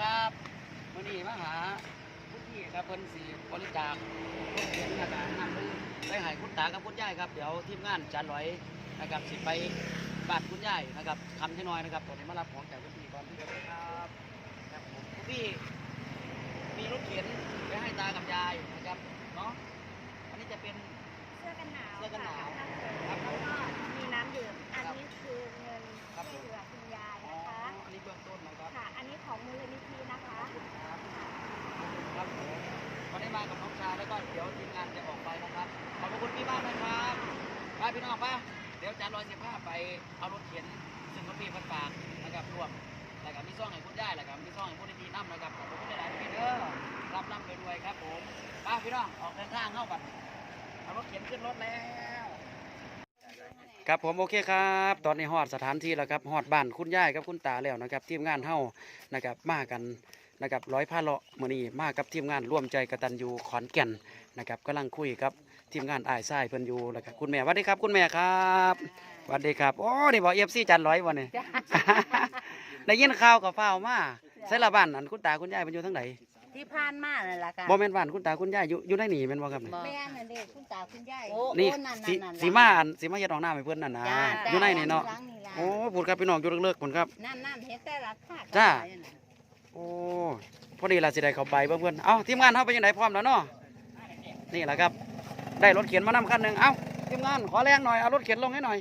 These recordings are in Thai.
ครับวันนี้มาหาผู้ที่ครับเพิ่นสีบริจาครถเข็นนะครับนำไปไปให้คุณตากับคุณยายครับ เดี๋ยวทีมงานจานลอยนะครับสิไปบ้านคุณยายนะครับคำที่น้อยนะครับตอนนี้มารับของจากคุณพี่ก่อนครับครับผมคุณพี่มีรถเข็นไปให้ตากับยายนะครับเนาะอันนี้จะเป็นเสื้อกันหนาวเสื้อกันหนาวากับน้องชายแล้วก็เดี๋ยวทีมงานจะออกไปนะครับ ขอบพระคุณพี่มากนะครับไปพี่น้องป้าเดี๋ยวจานลอยสิบห้าไปเอารถเข็นซึ่งคุณพี่เพันฝากนะครับรวมแล้วก็มีซ่องให้คุณได้แล้วก็มีซ่องให้คุณดีน้ำนะครับขอบคุณหลายๆพี่เด้อรับน้ำไปรวยๆครับผมป้าพี่น้องออกเดินทางเข้าบัดเอารถเข็นขึ้นรถแล้วครับผมโอเคครับ ตอนนี้ฮอดสถานที่แล้วครับฮอดบ้านคุณย่ายกับคุณตาแล้วนะครับทีมงานเฮานะครับมากัน นะครับร้อยผ้าเลาะมื้อนี้มากับทีมงานร่วมใจกตัญญูขอนแก่นนะครับกำลังคุยกับทีมงานอ้ายทรายเพิ่นอยู่แล้วก็คุณแม่สวัสดีครับคุณแม่ครับสวัสดีครับโอ้นี่บอก FC จันร้อยบ่นี่ได้ยินข่าวกับฟ้าวมาใส่ละบ้านอันคุณตาคุณยายเพิ่นอยู่ทางไหนที่ผ่านมานั่นล่ะค่ะบ่แม่นบ้านคุณตาคุณยายอยู่อยู่ในนี่แม่นบ่ครับนี่แม่นั่นเด็กคุณตาคุณยายนี่โอ้นั่นสินั่นนั่นสิมาอันสิมาเฮ็ดห้องน้ำให้เพิ่นนั่นนะจ้าอยู่ในนี่เนาะหลังนี่ล่ะโอ้พูดครับพี่น้องอยู่เลิกๆพุ่นครับนั่นนั่นเห็นแต่ราคาจ้าโอ้พอดีเราสิได้เข้าไปเพื่อนๆเอ้าทีมงานเขาเป็นยังไงพร้อมแล้วเนาะนี่แหละครับ ได้รถเข็นมานำคันหนึ่งเอ้าทีมงานขอแรงหน่อยเอารถเข็นลงให้หน่อย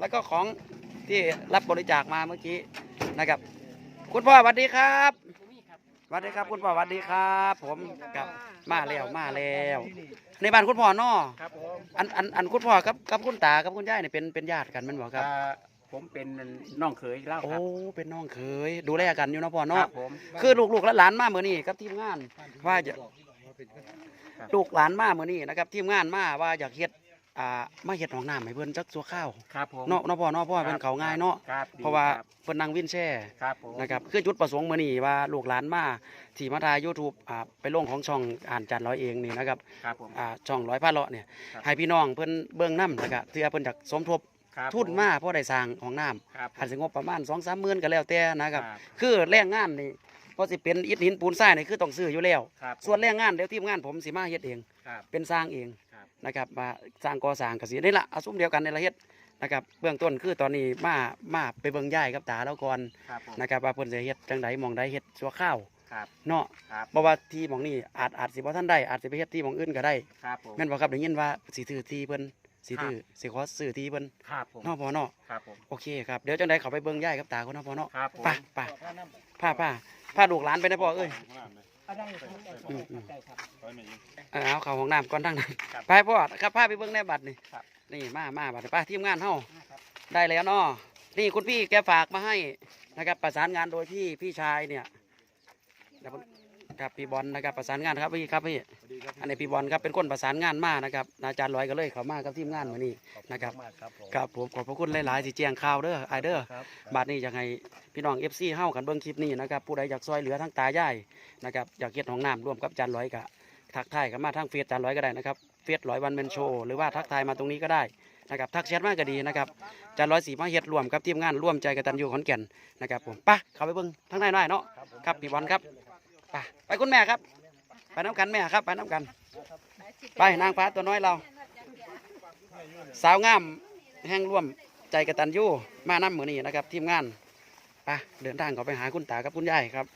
แล้วก็ของที่รับบริจาคมาเมื่อกี้นะครับ คุณพ่อสวัสดีครับสวัสดีครับ คุณพ่อสวัสดีครับ ผมกับมาแล้วมาแล้วในบ้านคุณพ่อเนาะครับผมอันอันอันคุณพ่อกับกับคุณตากับคุณยายเนี่ยเป็นเป็นญาติกันแมันบอกครับอ่า ผมเป็นน้องเขยเล่าโอ้ครับเป็นน้องเคยดูแลกันอยู่เนาะพ่อคเนาะรับผม คือลูกๆและหลานมาเมื่อนี้กับทีมงาน ว่าจะ ครับ ลูกหลานมาเมื่อนี้นะครับทีมงานมาว่าอยากเฮ็ดอ่ามาเฮ็ดห้องน้ำให้เพิ่นจักสัวข้าวครับผมเนาะเนาะพ่อเนาะเพราะว่าเพิ่นเขาง่ายเนาะครับดีเพราะว่าคบเพิ่นนั่งวินแช่ครับผมนะครับคือจุดประสงค์มื้อนี้ว่าลูกหลานมาที่มาถ่าย YouTube อ่าไปลงของช่องอ่านจันร้อยเองนี่นะครับ ครับผม อ่าช่องร้อยพาเลาะเนี่ยครับให้พี่น้องเพิ่นเบิ่งนำแล้วก็เทื่อเพิ่นอยากสมทบ ครับทุนมาเพราะได้สร้างห้องน้ำครับอาจสิงบประมาณ2-3หมื่นก็แล้วแต่นะครับครับคือแรงงานนี่พอสิเป็นอิฐหินปูนทรายนี่คือต้องซื้ออยู่แล้วครับส่วนแรงงานเดี๋ยวทีมงานผมสิมาเฮ็ดเองครับเป็นสร้างเองครับนะครับมาสร้างก่อสร้างกสินี่ละเอาซุ้มเดียวกันในละเฮ็ดนะครับเบื้องต้นคือตอนนี้มามาไปเบิ่งย่ายกับตาแล้วก่อนครับผมนะครับว่าเพิ่นจะเฮ็ดจังไดหมองใดเฮ็ดชั่วข้าวครับเนาะครับบ่ว่าที่หมองนี้อาจอาจสิบ่ทันได้อาจสิไปเฮ็ดที่หมองอื่นก็ได้ครับผมแม่นบ่ครับได้ยินว่าสิถือที่เพิ่น สิถือครับสิขอซื้อที่เพิ่นครับผมเนาะพ่อเนาะครับผมโอเคครับเดี๋ยวจังไดเขาไปเบิ่งย่ายกับตาเขาเนาะพ่อเนาะครับผมไปไปพาพาพาลูกหลานไปนะพ่อเอ้ยได้ครับได้อืมอืมได้ครับเออเอาเข้าห้องน้ำก่อนทั้งนั้นครับไปพ่อครับพาไปเบิ่งในบัตรนี่ครับนี่มามาบัตรป้าทีมงานเฮาครับได้แล้วเนาะนี่คุณพี่แกฝากมาให้นะครับประสานงานโดยพี่พี่ชายเนี่ยเดี๋ยวผม ครับพี่บอลนะครับประสานงานครับพี่ครับพี่อันนี้พี่บอลครับเป็นคนประสานงานมานะครับอาจารย์ลอยก็เลยเขามากับทีมงานมานี่นะครับมากครับผมครับผมขอบพระคุณหลายๆที่แจ้งข่าวเด้อไอเด้อครับบัดนี้อยากให้พี่น้องเอฟซีเฮากันเบิ่งคลิปนี้นะครับผู้ใดอยากซอยเหลือทั้งตายายนะครับอยากเฮ็ดห้องน้ำร่วมกับอาจารย์ลอยกะทักทายกันมาทางเฟซอาจารย์ลอยก็ได้นะครับเฟซร้อยวันเมนโชว์หรือว่าทักทายมาตรงนี้ก็ได้นะครับทักแชทมาก็ดีนะครับอาจารย์ลอยสีมาเฮ็ดร่วมกับทีมงานร่วมใจกตันยูขอนแก่นนะครับผมไปเข้าไปเบิ่งทางในหน่อยเนาะครับพี่บอลครับ ไปไปคุณแม่ครับ ไปน้ำกันแม่ครับ ไปน้ำกัน ไปนางฟ้าตัวน้อยเรา สาวงามแห่งร่วมใจกตันยูมานํมือนี้นะครับ ทีมงานไปเดินทางเขาไปหาคุณตากับคุณยายครับ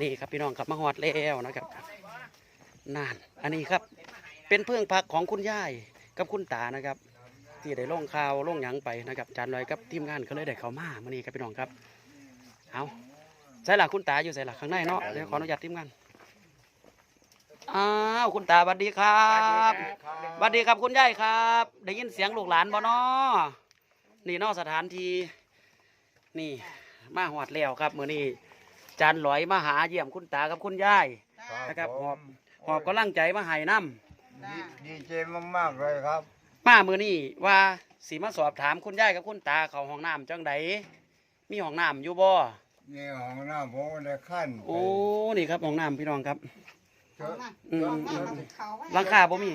นี่ครับพี่น้องครับมาฮอดแล้วนะครับนาน อันนี้ครับ เป็นเพื่องพักของคุณยายกับคุณตานะครับ ที่ได้ลงข่าวลงหยังไปนะครับจานลอยกับทีมงานก็เลยได้เข้ามามื่อนี้ครับพี่น้องครับ เอาใส่หลักคุณตาอยู่ใส่หลักข้างในเนาะเดี๋ยวขออนุญาตทีมงานอ้าวคุณตาสวัสดีครับสวัสดีครับคุณยายครับ ได้ยินเสียงลูกหลานบ่เนาะนี่เนอกสถานที่นี่ มาหอดแล้วครับมื่อนี้จานลอยมาหาเยี่ยมคุณตากับคุณยายนะครับหอบหอบกำลังใจมาให้น้ำดีดีใจมากๆเลยครับ มามือนี่ว่าสีมาสอบถามคุณยายกับคุณตาเขาห้องน้ำจังใดมีห้องน้ำอยู่บ่ นี่ของหน้าผมก็ได้ขั้นโอ้นี่ครับห้องน้ำพี่น้องครับ เจ้าอืมเจ้าอืมเจ้าเขาไว้หลังคาบ่มี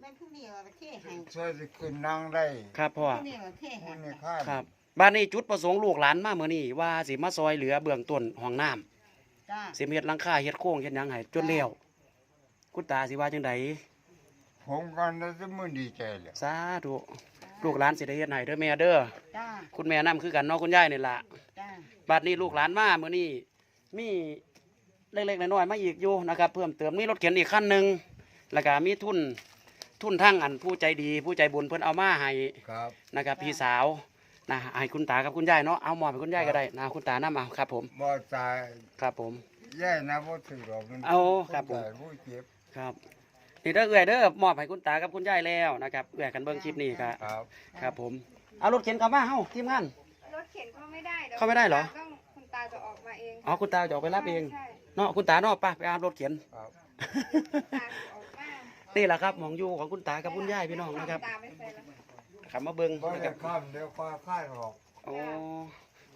แม่นผู้นี้ว่าเท่ให้ช่วยสิขึ้นนั่งได้ครับพ่อผู้นี้ว่าเท่ให้ผู้นี่ขั้นครับบ้านนี้จุดประสงค์ลูกหลานมาเมื่อนี้ว่าสิมาซอยเหลือเบื้องต้นห้องน้ำจ้าสิมาเฮ็ดหลังคาเฮ็ดโค้งเฮ็ดหยังให้จนแล้วคุณตาสิว่าจังไดผมกันแล้วจะมึนดีใจเลยสาธุ ลูกหลานสิได้เฮ็ดให้เด้อแม่เด้อจ้าคุณแม่นํคือกันเนาะคุณยายนี่ล่ะจ้าบัดนี้ลูกหลานมาเมื่อนี้มีเล็กๆน้อยๆมาอีกอยู่นะครับ เพิ่มเติมมีรถเข็นอีกคันหนึ่งแล้วก็มีทุนทุนทั้งอันผู้ใจดี ผู้ใจบุญเพิ่นเอามาให้ครับนะครับ พี่สาวนะให้คุณตากับคุณยายเนาะเอาหมอบให้คุณยายก็ได้นะคุณตานํเอาครับ ผมบ่ตายครับผม แย่นะบ่ถือหรอกมันเอาครับผมตายผู้เจ็บครับ นี่เด้อเอื้อยเด้อมอบให้คุณตากับคุณยายแล้วนะครับเอื้อยกันเบิ่งคลิปนี้ครับครับ ครับผมเอารถเข็นเข้ามาเฮ้าทีมงาน รถเข็นเข้าไม่ได้ดี๋ยวเข้าไม่ได้เหรอ ต้องคุณตาจะออกมาเองอ๋อคุณตาจะออกไปรับเองใช่เนาะคุณตาเนาะไป้าไปเอารถเข็น ครับตาจะออกมานี่แหละครับหมองอยู่ของคุณตากับคุณยายพี่น้องนะครับตาไม่ใส่แล้วขับมาเบิ่งบ่นะคได้รับข้ามเดี๋ยวฟ้าค่ายออกโอ้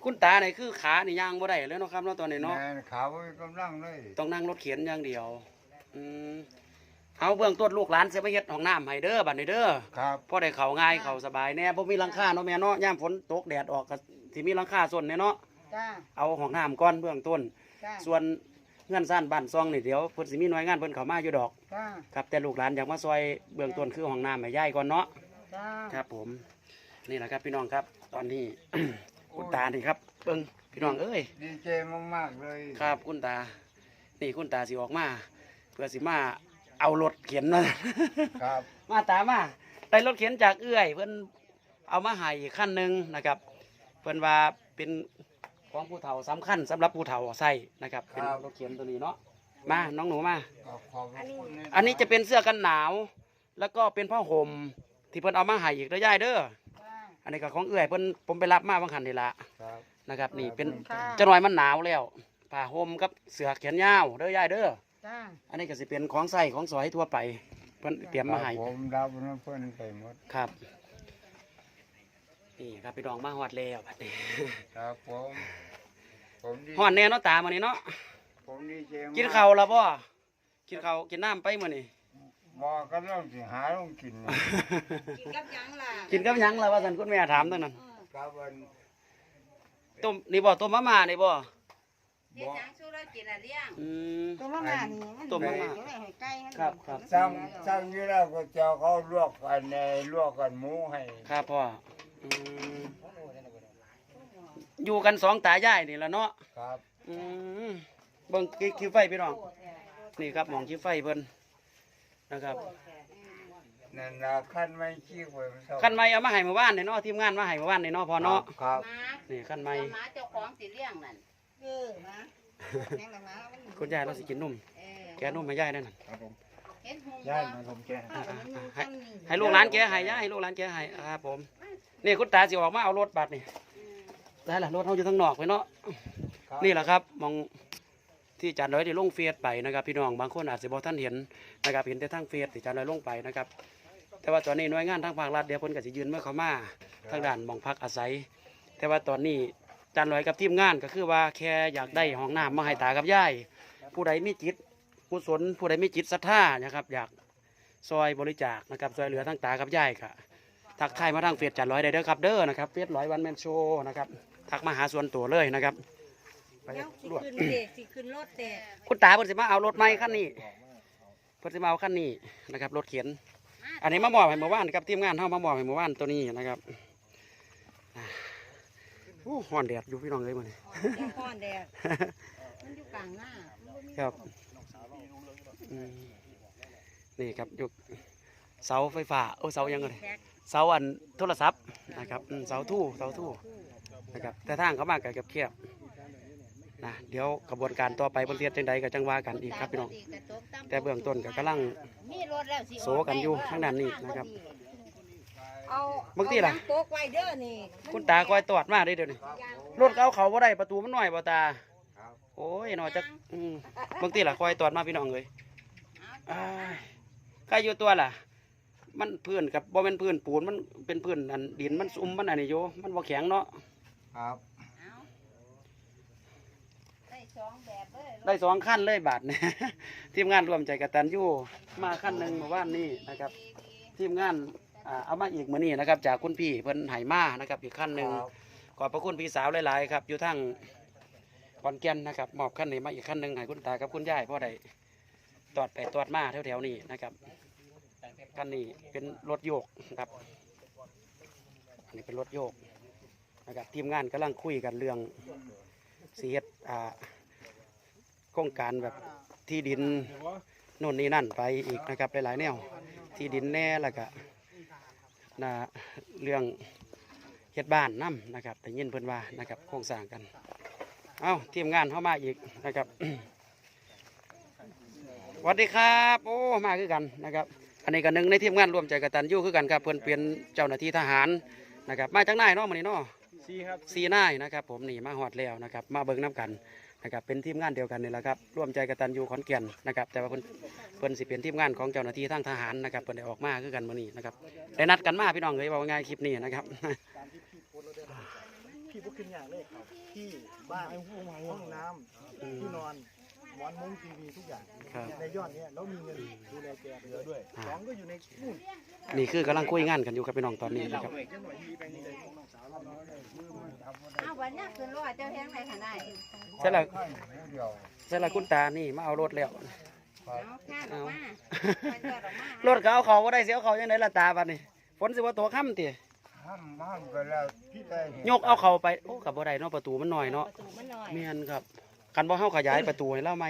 คุณตาเนี่ยคือขานี่ย่างบ่ได้เลยเนาะครับเนาะตอนนี้เนาะแม่นขาบ่มีกำลังเลยต้องนั่งรถเข็นอย่างเดียวอืม เอาเบื้องต้นลูกหลานสิมาเฮ็ดห้องน้ำให้เด้อบัดนี้เด้อครับพอได้เข้าง่ายเข้าสบายแน่บ่มีหลังคาเนาะแม่เนาะยามฝนตกแดดออกก็สิมีหลังคาส่วนแน่เนาะจ้าเอาห้องน้ำก่อนเบื้องต้น จ้าส่วนเงื่อนซ่านบ้านซองนี่เดี๋ยวเพิ่นสิมีหน่วยงานเพิ่นเข้ามาอยู่ดอกจ้าครับแต่ลูกหลานอยากมาซอยเบื้องต้นคือห้องน้ำให้ยายก่อนเนาะจ้าครับผมนี่แหละครับพี่น้องครับ ตอนนี้ คุณตานี่ครับเบิ้งพี่น้องเอ้ย ดีใจมากๆเลย ครับคุณตา นี่คุณตาสิออกมา เพื่อสิมา เอารถเข็นมา ครับ มาตามมาได้รถเข็นจากเอื้อย เพิ่นเอามาให้อีกขั้นหนึ่งนะครับ เพิ่นว่าเป็นของผู้เฒ่าสำคัญสำหรับผู้เฒ่าใส่นะครับ เป็นรถเข็นตัวนี้เนาะมาน้องหนูมา ขอบขอบคุณอันนี้จะเป็นเสื้อกันหนาว แล้วก็เป็นผ้าห่มที่เพิ่นเอามาให้อีกเด้อยายเด้อจ้าอันนี้ก็ของเอื้อยเพิ่นผมไปรับมาบางคันนี่ละครับนะครับ นี่เป็นค่ะ จะหน่อยมันหนาวแล้วผ้าห่มกับเสื้อแขนยาวเด้อยายเด้อ จ้าอันนี้ก็สิเป็นของใส่ของสอยทั่วไปเพิ่นเตรียมมาให้ผมรับน้ำเพิ่นไปหมดครับนี่ครับพี่น้องมาฮอดแล้วบัดนี้ครับผมผมดีฮอดแน่เนาะตามื้อนี้เนาะผมดีใจมกินข้าวแล้วบ่กินข้าวกินน้ำไปมื้อนี้บอกก็ต้องสิหาลงกินนี่กินกับหยังล่ะกินกับหยังล่ะว่าซั่นคุณแม่ถามตั้งนั้นครับวันต้มนี่บ่ต้มมาม่านี่บ่ เฮ็ดหยังสู้เรากินอะเลี้ยงอืม ตัวมาม่านี่มันตัวมาม่าเดี๋ยวให้ไก่มันครับครับ สั่งสั่งอยู่แล้วก็จะเขาลวกกันในลวกกันหมูให้ครับพ่ออืมอยู่กันสองตายายนี่ละเนาะครับอืมเบิ่งคิคิวไฟพี่น้อง นี่ครับหมองคิวไฟเพิ่นนะครับนั่นนะขั้นไม่ขี้ไว้มันเศร้าขั้นไม้เอามาให้เมื่อวานนี่เนาะทีมงานมาให้เมื่อวานนี่เนาะพอเนาะครับ หมานี่ขั้นไม้หมาเจ้าของสิเลี้ยงนั่น เออหมาแม่งละหมามันคุณยายเราสิกินนุ่มเออแกนุ่มให้ยายได้นั่นครับผมเห็นหงย่ายบ่มาผมแกข้าวมันมีซ้ำนี่ให้ลูกหลานแกให้ยายให้ลูกหลานแกให้ครับผมนี่คุณตาสิออกมาเอารถบัตรนี่ได้ละรถเขาอยู่ทางนอกไปเนาะครับนี่แหละครับมองที่จัดร้อยได้ลงเฟซไปนะครับ พี่น้องบางคนอาจจะบอกท่านเห็นนะครับเห็นแต่ทางเฟซที่จัดร้อยลงไปนะครับ แต่ว่าตอนนี้หน่วยงานทางภาครัฐเดี๋ยวเพิ่นก็สิยืนเมื่อเขามาทางด้านหมองพักอาศัย แต่ว่าตอนนี้ จันลอยกับทีมงานก็คือว่าแค่อยากได้ห้องน้ำมาให้ตากับยายผู้ใดมีจิตกุศลผู้ใดมีจิตศรัทธานะครับอยากซอยบริจาคนะครับซอยเหลือทั้งตากับยายค่ะทักทายมาทางเฟซจันลอยได้เด้อครับเด้อนะครับเฟซร้อยวันแมนโชว์นะครับทักมาหาส่วนตัวเลยนะครับไปเดี๋ยวสิรวดขึ้นเด็กสิขึ้นรถเด็กคุณตาเพิ่นสิมาเอารถไม้คันนี้เพิ่นสิมาเอาคันนี้นะครับรถเข็น อันนี้มามอบให้เมื่อวานครับทีมงานเฮามามอบให้เมื่อวานตัวนี้นะครับอ่า โอ้ฮ้อนแดดอยู่พี่น้องเลยมื้อนี้เดี๋ยวพ่อนแดดมันอยู่กลางหน้ามันบ่มีครับอืมนี่ครับยกเสาไฟฟ้าโอ้เสายังไงแท็กเสาอันโทรศัพท์นะครับอืมเสาทู่เสาทู่นะครับแต่ทางเขามากกับเคียบๆนะเดี๋ยวกระบวนการต่อไปบนเทียจังใดก็จังว่ากันอีกครับพี่น้อง แต่เบื้องต้นก็กำลังมีรถแล้วสิโสกันอยู่ทางด้านนี้นะครับ เอาบางทีล่ะ เอน้ำโป๊กไว้เด้อนี่คุณตาคอยตอดมาได้เดี๋ยวนี้รถเขาเขาบ่ได้ประตูมันหน่อยบ่ตาครับโอ้ยหน่อยจักอืมบางทีล่ะคอยตอดมาพี่น้องเลยอ้ายใครอยู่ตัวล่ะ มันพื้นกับบ่เป็นพื้นปูนมันเป็นพื้นอันดินมันซุ่มมันอันนี้อยู่มันบ่แข็งเนาะครับเอาได้สองแบบเลยได้สองขั้นเลยบาทเนี่ย ทีมงานรวมใจกตันยูมาขั้นหนึ่งเมื่อวานนี้นะครับ ทีมงาน อ่าเอามาอีกมื้อนี้นะครับ จากคุณพี่เพิ่นไหมานะครับอีกขั้นหนึ่งครับ ขอบพระคุณพี่สาวหลายๆครับอยู่ทั้งขอนแก่นนะครับมอบขั้นนี้มาอีกขั้นหนึ่งให้คุณตากับคุณยายพ่อได้ตอดไปตอดมาแถวๆนี้นะครับขั้นนี้เป็นรถโยกครับอันนี้เป็นรถโยกนะครับทีมงานกำลังคุยกันเรื่องสีเฮ็ดอ่าโครงการแบบที่ดิน โน่นนี่นั่นไปอีกนะครับหลายๆแนวที่ดินแน่แล้วก็ นะเรื่องเฮ็ดบ้านน้ำนะครับแต่ยินเพิ่นว่านะครับโครงสร้างกัน เอาทีมงานเข้ามาอีกนะครับสวัสดีครับ โอ้มาคือกันนะครับอันนี้ก็หนึ่งในทีมงานร่วมใจกตันยูคือกันครับเพิ่นเป็นเจ้าหน้าที่ทหารนะครับมาจากนายเนาะมื้อนี้เนาะซีครับซีนายนะครับ ผมนี่มาฮอดแล้วนะครับ มาเบิ่งน้กัน นะครับเป็นทีมงานเดียวกันนี่แหละครับร่วมใจกตันยูขอนแก่นนะครับแต่ว่าเพิ่นเพิ่นสิเป็นทีมงานของเจ้าหน้าที่ทางทหารนะครับเพิ่นได้ออกมาคือกันมื้อนี้นะครับได้นัดกันมาพี่น้องเอ้ยว่าง่ายคลิปนี้นะครับพี่พวกขึ้นอย่างเลยครับที่บ้านห้องน้ำที่นอน หมอนมุ้งทีวีทุกอย่างครับ ในยอดเนี้ยแล้วมีเงินดูแลแกเหลือด้วยสองก็อยู่ในนู่นนี่คือกำลังคุยงานกันอยู่ครับพี่น้องตอนนี้นะครับเจ้าหน่วยทีไปนี่เลยน้องสาวเราเนาะเอาวันนี้ขึ้นรถเจ้าแห้งไหนขนาดใช่แล้วให้ผู้เดียวใช่แล้วคุณตานี่มาเอารถแล้ว เอาข้าวออกมาไปจอดออกมารถก็เอาเขาว่าได้เสียเขายังไงละตาบัดนี้ฝนสิว่าตัวค่ำติห้ามห้ามก็แล้วพี่ได้ห็นยกเอาเขาไปโอ้กับบ่ได้เนาะประตูมันน้อยเนาะประตูมันหน่อย เมียนครับ กันบ่เฮาขยายประตูให้เราไหม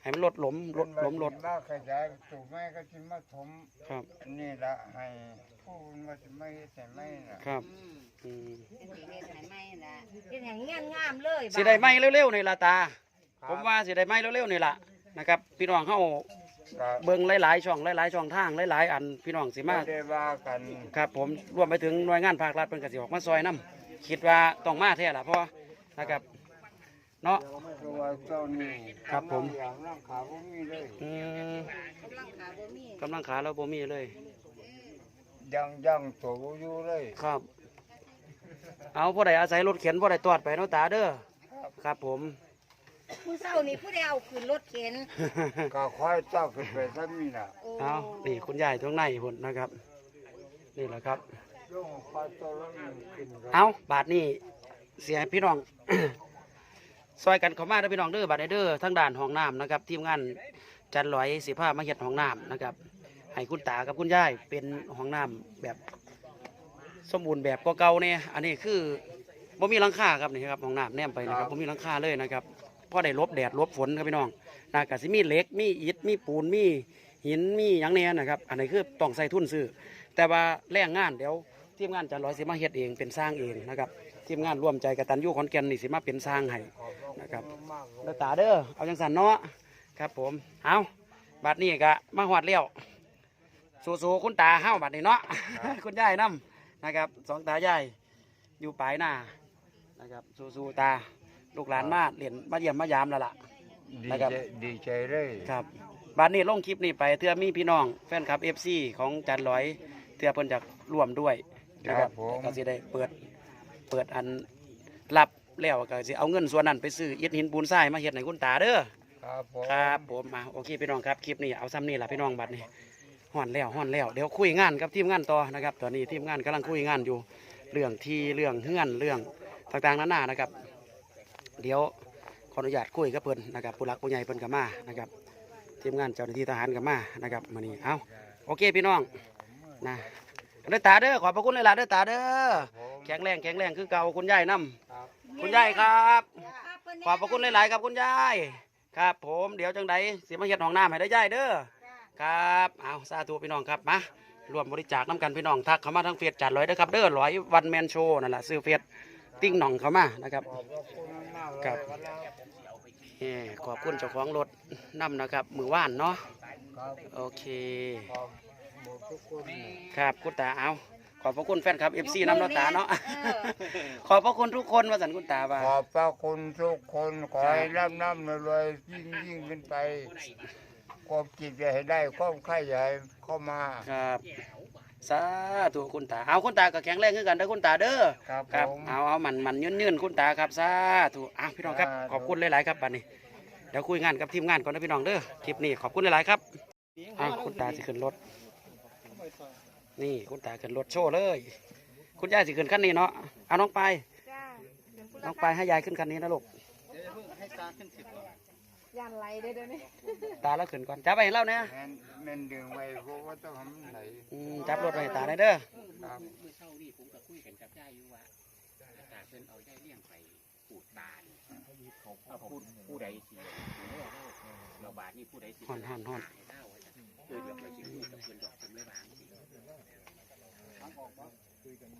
ให้มันลดหลมลดหลมลดว่าขยายตูแม่ก็จะมาถมครับนี่ละให้ผู้ว่าจะไม่แต่ไม่น่ะครับอืมอืมเป็นสีเฮ็ดให้ไหมล่ะเฮ็ดให้งามงามๆเลยสิได้ไหมเร็วๆนี่ล่ะตา ผมว่าสิได้ไหมเร็วๆนี่ล่ะนะครับ พี่น้องเฮาก็เบิ่งหลายๆช่องหลายๆช่องทางหลายๆอันพี่น้องสิไม่มาได้ว่ากันครับ ผมรวมไปถึงหน่วยงานภาครัฐเพิ่นก็สิออกมาซอยนํคิดว่าต้องมาแท้ล่ะเพราะนะครับ เนาะตัวเจ้านี่ครับผมอย่างร่างขาพวกนี้เลยอืมกำลังขาบ่มีกำลังขาเราบ่มีเลย ยังยังตัวอยู่เลยครับ เอาผู้ใดอาศัยรถเข็นผู้ใดตอดไปเนาะตาเด้อครับผมผู้เฒ่านี่ผู้ใดเอาขึ้นรถเข็นก็ค่อยเจ้าขึ้นไปซ้ำนี่น่ะโอ้เอานี่คุณยายตรงในพุ่นนะครับ นี่แหละครับลงค่อยตัวละหนึ่งขึ้นครับเอาบาทนี่เสียให้พี่น้อง ซอยกันเข้ามาเด้อพี่น้องเด้อบาทเด้อทั้งด่านห้องน้ำนะครับทีมงานจันลอยสิผ้ามาเฮ็ดห้องน้ำนะครับให้คุณตากับคุณยายเป็นห้องน้ำแบบสมบูรณ์แบบกว่าเก่าเนี่ยอันนี้คือบ่มีหลังคาครับนี่ครับห้องน้ำแนมไปนะครับบ่มีหลังคาเลยนะครับพอได้หลบแดดหลบฝนครับพี่น้องนะก็สิมีเหล็กมีอิฐมีปูนมีหินมีหยังแน่นะครับ อันนี้คือต้องใส่ทุนซื้อแต่ว่าแรงงานเดี๋ยวทีมงานจันลอยสิมาเฮ็ดเองเป็นสร้างเองนะครับ ทีมงานร่วมใจกับตันยูขอนแก่นนี่สิมาเป็นสร้างให้นะครับเด้อตาเด้อเอาจังสันเนาะครับผมเอาบัดนี้ก็มาหอดเลี้ยวสู้ๆคุณตาเฮ้าบัดนี้เนาะคุณยายนํนะครับสองตายายอยู่ปลายหน้านะครับสู้ๆตาลูกหลานมาเรียนมาเยี่ยมมายามแล้วล่ะ ดีนะครับ ใจดีใจเลยครับบัดนี้ลงคลิปนี้ไปเทื่อมีพี่น้องแฟนคลับเอฟซีของจันลอยเทื่อเพิ่นจะร่วมด้วยนะคครัรับบผมก็สิได้เปิด เปิดอันรับแล้วก็สิเอาเงินส่วนนั้นไปซื้ออิฐหินปูนทรายมาเฮ็ดให้คุณตาเด้อครับผมครับผมมาโอเคพี่น้องครับคลิปนี้เอาซ้ำนี่ล่ะพี่น้องบัดนี้ห่อนแล้วห่อนแล้วเดี๋ยวคุยงานกับทีมงานต่อนะครับตอนนี้ทีมงานกำลังคุยงานอยู่เรื่องที่เรื่องเฮือนเรื่องต่างๆนานานะครับ เดี๋ยวขออนุญาตคุยกับเพิ่นนะครับผู้หลักผู้ใหญ่เพิ่นกับมานะครับทีมงานเจ้าหน้าที่ทหารกับมานะครับมานี่เอาโอเคพี่น้องนะเด้อตาเด้อขอบพระคุณเลยล่ะเด้อตาเด้อ แข็งแรงแข็งแรงคือเก่าคุณยายนํคุณยายครับ ขอบพระคุณหลาย ๆ ครับคุณยายครับ ผมเดี๋ยวจังใดสิมาเฮ็ดห้องน้ำให้ได้อยายเด้อครับเอาสาธุพี่น้องครับมารวมบริจาคน้ำกันพี่น้องทักเข้ามาทางเฟซจัดร้อยเด้อครับเด้อร้อยวันแมนโชว์นั่นแหละซื้อเฟซติ้งหน่องเข้ามานะครับขอบพระคุณมากๆเลยครับเอ่อขอบคุณเจ้าของรถนํนะครับ มือว่านเนาะครับโอเคขอบหมดทุกคนครับคุณตาเอา ขอบพระคุณแฟนครับเอฟซีน้ำเนาะตาเนาะเออขอบพระคุณทุกคนว่าสันคุณตาว่าขอบพระคุณทุกคนขอให้ร่ำร่ำรวยๆยิ่งยิ่งขึ้นไปความจิตอย่าให้ได้ความไข่อย่าให้เข้ามาครับสาธุคุณตาเอาคุณตาก็แข็งแรงขึ้นกันเด้อคุณตาเด้อครับครับผมเอาเอามันมันยืนยืนคุณตาครับสาธุอะพี่น้องครับสาธุขอบคุณหลายๆครับบัดนี้เดี๋ยวคุยงานกับทีมงานก่อนนะพี่น้องเด้อคลิปนี้ขอบคุณหลายๆครับอะคุณตาสิขึ้นรถ นี่คุณตาขึ้นรถโชว์เลย คุณยายสิขึ้นขั้นนี้เนาะเอาน้องไปจ้าน้องปลายให้ยายขึ้นคันนี้นะลูกเดี๋ยวเพิ่งให้ตาขึ้นสิบก่อนยันไหลเด้อเดี๋ยวนี้ตาแล้วขึ้นก่อนจับไปให้เล่าเนี่ยแม่นแม่นดึงไว้เพราะว่าต้องทำไหนอืมจับรถไปให้ตาได้เด้อครับเมื่อเช้านี่ผมก็คุยกันกับยายอยู่ว่าอาจารย์เพิ่นเอายายเลี้ยงไปปลูกตาลเอาผู้ผู้ใดสิเราบาดนี่ผู้ใดสิห่อนห่อนห่อนให้เล่าว่าจะคือเดี๋ยวเราสิรู้กับเพิ่นดอกเพิ่นไม่บางสิ คุยกัน